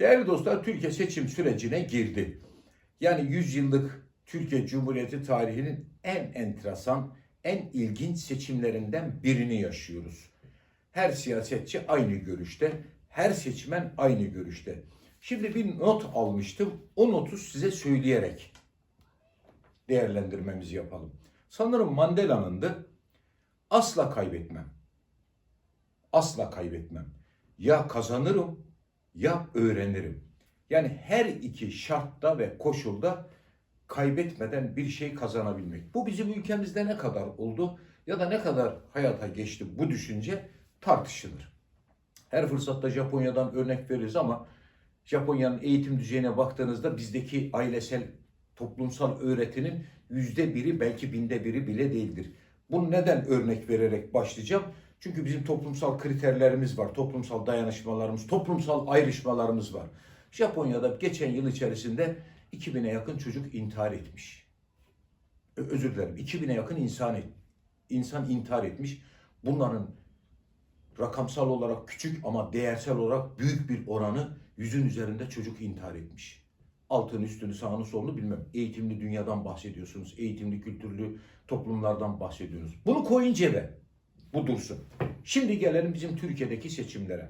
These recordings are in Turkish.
Değerli dostlar Türkiye seçim sürecine girdi. Yani 100 yıllık Türkiye Cumhuriyeti tarihinin en enteresan, en ilginç seçimlerinden birini yaşıyoruz. Her siyasetçi aynı görüşte, her seçmen aynı görüşte. Şimdi bir not almıştım. O notu size söyleyerek değerlendirmemizi yapalım. Sanırım Mandela'nın da asla kaybetmem. Asla kaybetmem. Ya kazanırım ya öğrenirim. Yani her iki şartta ve koşulda kaybetmeden bir şey kazanabilmek. Bu bizim ülkemizde ne kadar oldu ya da ne kadar hayata geçti bu düşünce tartışılır. Her fırsatta Japonya'dan örnek veririz ama Japonya'nın eğitim düzeyine baktığınızda bizdeki ailesel toplumsal öğretinin yüzde biri belki binde biri bile değildir. Bunu neden örnek vererek başlayacağım? Çünkü bizim toplumsal kriterlerimiz var, toplumsal dayanışmalarımız, toplumsal ayrışmalarımız var. Japonya'da geçen yıl içerisinde 2000'e yakın çocuk intihar etmiş. Özür dilerim, 2000'e yakın insan insan intihar etmiş. Bunların rakamsal olarak küçük ama değersel olarak büyük bir oranı yüzün üzerinde çocuk intihar etmiş. Altını üstünü sağını solunu bilmem. Eğitimli dünyadan bahsediyorsunuz. Eğitimli kültürlü toplumlardan bahsediyorsunuz. Bunu koyun cebe. Bu dursun. Şimdi gelelim bizim Türkiye'deki seçimlere.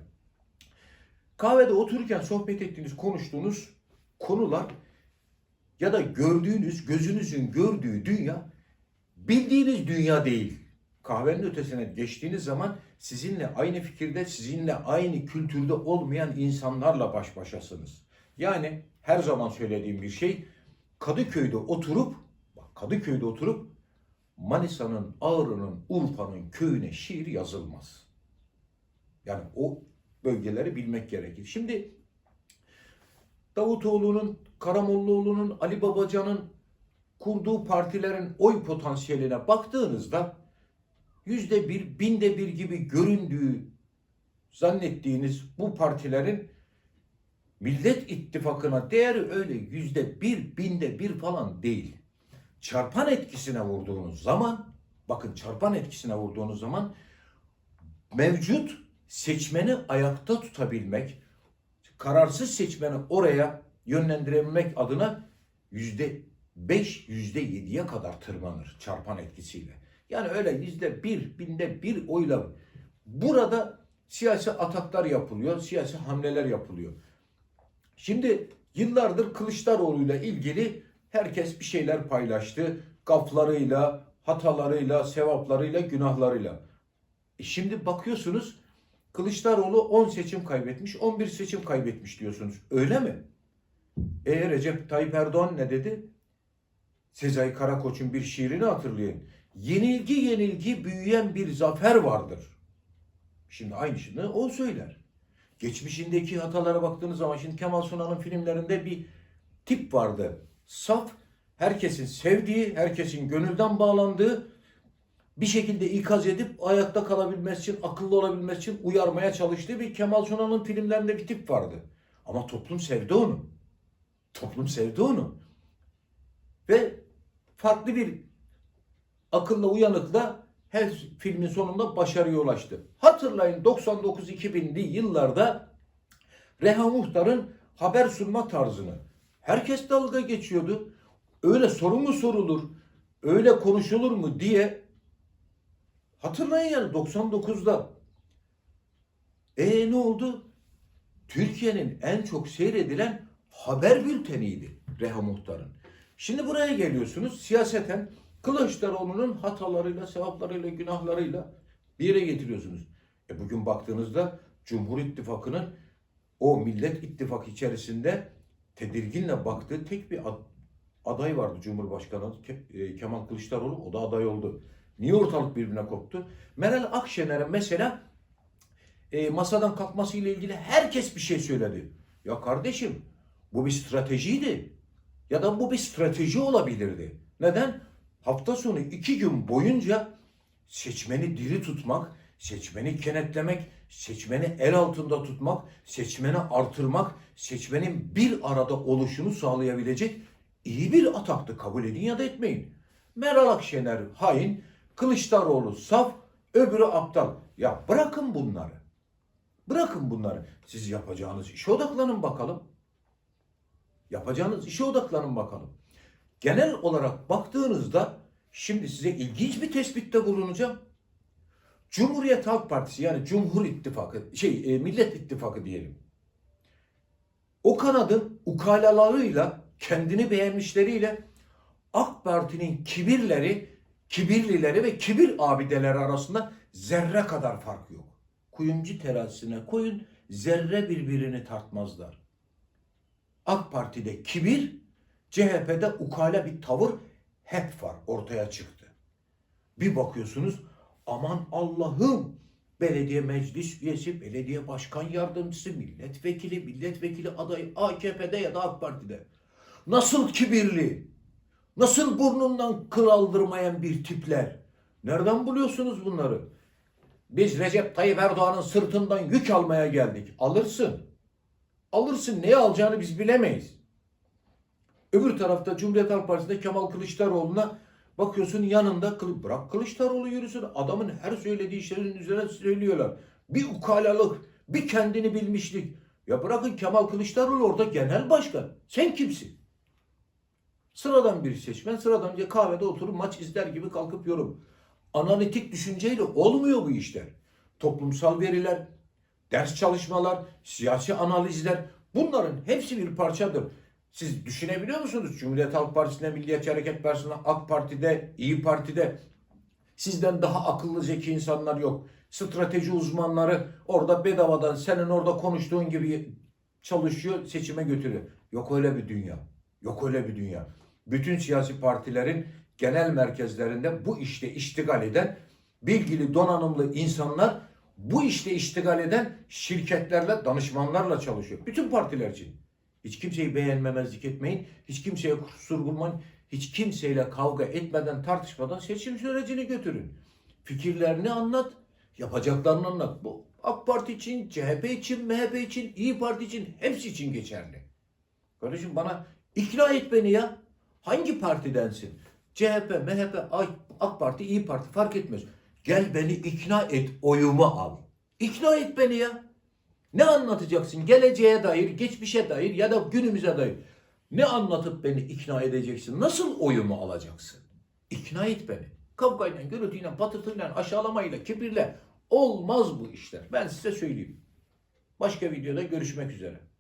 Kahvede otururken sohbet ettiğiniz, konuştuğunuz konular ya da gördüğünüz, gözünüzün gördüğü dünya bildiğiniz dünya değil. Kahvenin ötesine geçtiğiniz zaman sizinle aynı fikirde, sizinle aynı kültürde olmayan insanlarla baş başasınız. Yani her zaman söylediğim bir şey Kadıköy'de oturup bak Kadıköy'de oturup Manisa'nın, Ağrı'nın, Urfa'nın köyüne şiir yazılmaz. Yani o bölgeleri bilmek gerekir. Şimdi Davutoğlu'nun, Karamollaoğlu'nun, Ali Babacan'ın kurduğu partilerin oy potansiyeline baktığınızda yüzde bir, binde bir gibi göründüğü zannettiğiniz bu partilerin Millet İttifakı'na değeri öyle yüzde bir, binde bir falan değil. Çarpan etkisine vurduğunuz zaman, bakın çarpan etkisine vurduğunuz zaman mevcut seçmeni ayakta tutabilmek, kararsız seçmeni oraya yönlendirebilmek adına yüzde beş, yüzde yediye kadar tırmanır çarpan etkisiyle. Yani öyle yüzde bir, binde bir oyla burada siyasi ataklar yapılıyor, siyasi hamleler yapılıyor. Şimdi yıllardır Kılıçdaroğlu'yla ilgili herkes bir şeyler paylaştı. Gaflarıyla, hatalarıyla, sevaplarıyla, günahlarıyla. E şimdi bakıyorsunuz Kılıçdaroğlu 10 seçim kaybetmiş, 11 seçim kaybetmiş diyorsunuz. Öyle mi? E Recep Tayyip Erdoğan ne dedi? Sezai Karakoç'un bir şiirini hatırlayın. Yenilgi yenilgi büyüyen bir zafer vardır. Şimdi aynısını o söyler. Geçmişindeki hatalara baktığınız zaman şimdi Kemal Sunal'ın filmlerinde bir tip vardı. Saf, herkesin sevdiği, herkesin gönülden bağlandığı bir şekilde ikaz edip ayakta kalabilmesi için, akıllı olabilmesi için uyarmaya çalıştığı bir Kemal Sunal'ın filmlerinde bir tip vardı. Ama toplum sevdi onu. Toplum sevdi onu. Ve farklı bir akılla uyanıkla her filmin sonunda başarıya ulaştı. Hatırlayın 99-2000'li yıllarda Reha Muhtar'ın haber sunma tarzını. Herkes dalga geçiyordu. Öyle soru mu sorulur, öyle konuşulur mu diye hatırlayın yani 99'da. E ne oldu? Türkiye'nin en çok seyredilen haber bülteniydi Reha Muhtar'ın. Şimdi buraya geliyorsunuz siyaseten Kılıçdaroğlu'nun hatalarıyla, sevaplarıyla, günahlarıyla bir yere getiriyorsunuz. E bugün baktığınızda Cumhur İttifakı'nın o Millet İttifakı içerisinde tedirginle baktığı tek bir ad- aday vardı Cumhurbaşkanı e, Kemal Kılıçdaroğlu. O da aday oldu. Niye ortalık birbirine koptu? Meral Akşener'in mesela e, masadan kalkması ile ilgili herkes bir şey söyledi. Ya kardeşim bu bir stratejiydi. Ya da bu bir strateji olabilirdi. Neden? Hafta sonu iki gün boyunca seçmeni diri tutmak, seçmeni kenetlemek, seçmeni el altında tutmak, seçmeni artırmak, seçmenin bir arada oluşunu sağlayabilecek iyi bir ataktı. Kabul edin ya da etmeyin. Meral Akşener hain, Kılıçdaroğlu saf, öbürü aptal. Ya bırakın bunları. Bırakın bunları. Siz yapacağınız işe odaklanın bakalım. Yapacağınız işe odaklanın bakalım. Genel olarak baktığınızda şimdi size ilginç bir tespitte bulunacağım. Cumhuriyet Halk Partisi yani Cumhur İttifakı, şey e, Millet İttifakı diyelim. O kanadın ukalalarıyla, kendini beğenmişleriyle AK Parti'nin kibirleri, kibirlileri ve kibir abideleri arasında zerre kadar fark yok. Kuyumcu terazisine koyun, zerre birbirini tartmazlar. AK Parti'de kibir, CHP'de ukala bir tavır hep var, ortaya çıktı. Bir bakıyorsunuz aman Allah'ım belediye meclis üyesi, belediye başkan yardımcısı, milletvekili, milletvekili adayı AKP'de ya da AK Parti'de. Nasıl kibirli, nasıl burnundan kıl aldırmayan bir tipler. Nereden buluyorsunuz bunları? Biz Recep Tayyip Erdoğan'ın sırtından yük almaya geldik. Alırsın. Alırsın. Neye alacağını biz bilemeyiz. Öbür tarafta Cumhuriyet Halk Partisi'nde Kemal Kılıçdaroğlu'na bakıyorsun yanında Kılı- bırak Kılıçdaroğlu yürüsün. Adamın her söylediği şeyin üzerine söylüyorlar. Bir ukalalık, bir kendini bilmişlik. Ya bırakın Kemal Kılıçdaroğlu orada genel başkan. Sen kimsin? Sıradan bir seçmen, sıradan bir kahvede oturup maç izler gibi kalkıp yorum. Analitik düşünceyle olmuyor bu işler. Toplumsal veriler, ders çalışmalar, siyasi analizler bunların hepsi bir parçadır. Siz düşünebiliyor musunuz? Cumhuriyet Halk Partisi'ne, Milliyetçi Hareket Partisi'ne, AK Parti'de, İyi Parti'de sizden daha akıllı zeki insanlar yok. Strateji uzmanları orada bedavadan senin orada konuştuğun gibi çalışıyor, seçime götürüyor. Yok öyle bir dünya. Yok öyle bir dünya. Bütün siyasi partilerin genel merkezlerinde bu işte iştigal eden bilgili donanımlı insanlar bu işte iştigal eden şirketlerle, danışmanlarla çalışıyor. Bütün partiler için. Hiç kimseyi beğenmemezlik etmeyin. Hiç kimseye kusur bulmayın. Hiç kimseyle kavga etmeden, tartışmadan seçim sürecini götürün. Fikirlerini anlat, yapacaklarını anlat. Bu AK Parti için, CHP için, MHP için, İyi Parti için hepsi için geçerli. Kardeşim bana ikna et beni ya. Hangi partidensin? CHP, MHP, AK Parti, İyi Parti fark etmez. Gel beni ikna et, oyumu al. İkna et beni ya. Ne anlatacaksın? Geleceğe dair, geçmişe dair ya da günümüze dair. Ne anlatıp beni ikna edeceksin? Nasıl oyumu alacaksın? İkna et beni. Kavgayla, gürültüyle, patırtıyla, aşağılamayla, kibirle olmaz bu işler. Ben size söyleyeyim. Başka videoda görüşmek üzere.